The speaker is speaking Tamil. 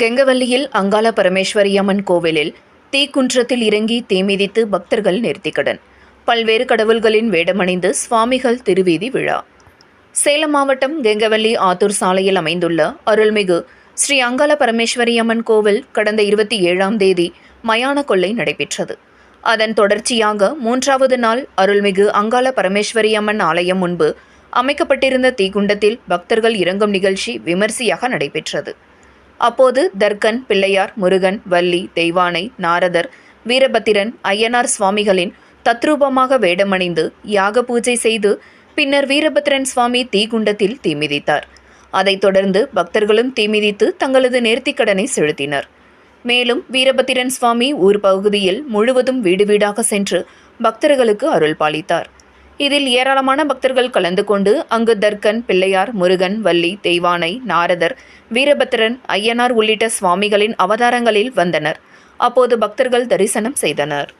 கெங்கவல்லியில் அங்காள பரமேஸ்வரி அம்மன் கோவிலில் தீக்குன்றத்தில் இறங்கி தீ மிதித்து பக்தர்கள் நேர்த்திக்கடன். பல்வேறு கடவுள்களின் வேடமணிந்து சுவாமிகள் திருவீதி விழா. சேலம் மாவட்டம் கெங்கவல்லி ஆத்தூர் சாலையில் அமைந்துள்ள அருள்மிகு ஸ்ரீ அங்காள பரமேஸ்வரி அம்மன் கோவில் கடந்த இருபத்தி ஏழாம் தேதி மயான கொள்ளை நடைபெற்றது. அதன் தொடர்ச்சியாக மூன்றாவது நாள் அருள்மிகு அங்காள பரமேஸ்வரி அம்மன் ஆலயம் முன்பு அமைக்கப்பட்டிருந்த தீக்குண்டத்தில் பக்தர்கள் இறங்கும் நிகழ்ச்சி விமர்சையாக நடைபெற்றது. அப்போது தர்கன் பிள்ளையார் முருகன் வள்ளி தெய்வானை நாரதர் வீரபத்திரன் ஐயனார் சுவாமிகளின் தத்ரூபமாக வேடமணிந்து யாக பூஜை செய்து பின்னர் வீரபத்திரன் சுவாமி தீக்குண்டத்தில் தீமிதித்தார் அதைத் தொடர்ந்து பக்தர்களும் தீமிதித்து தங்களது நேர்த்திக்கடனை செலுத்தினர். மேலும் வீரபத்திரன் சுவாமி ஊர் பகுதியில் முழுவதும் வீடு வீடாக சென்று பக்தர்களுக்கு அருள் பாலித்தார். இதில் ஏராளமான பக்தர்கள் கலந்து கொண்டு அங்கு தர்கன் பிள்ளையார் முருகன் வள்ளி தெய்வானை நாரதர் வீரபத்திரன் ஐயனார் உள்ளிட்ட சுவாமிகளின் அவதாரங்களில் வந்தனர். அப்போது பக்தர்கள் தரிசனம் செய்தனர்.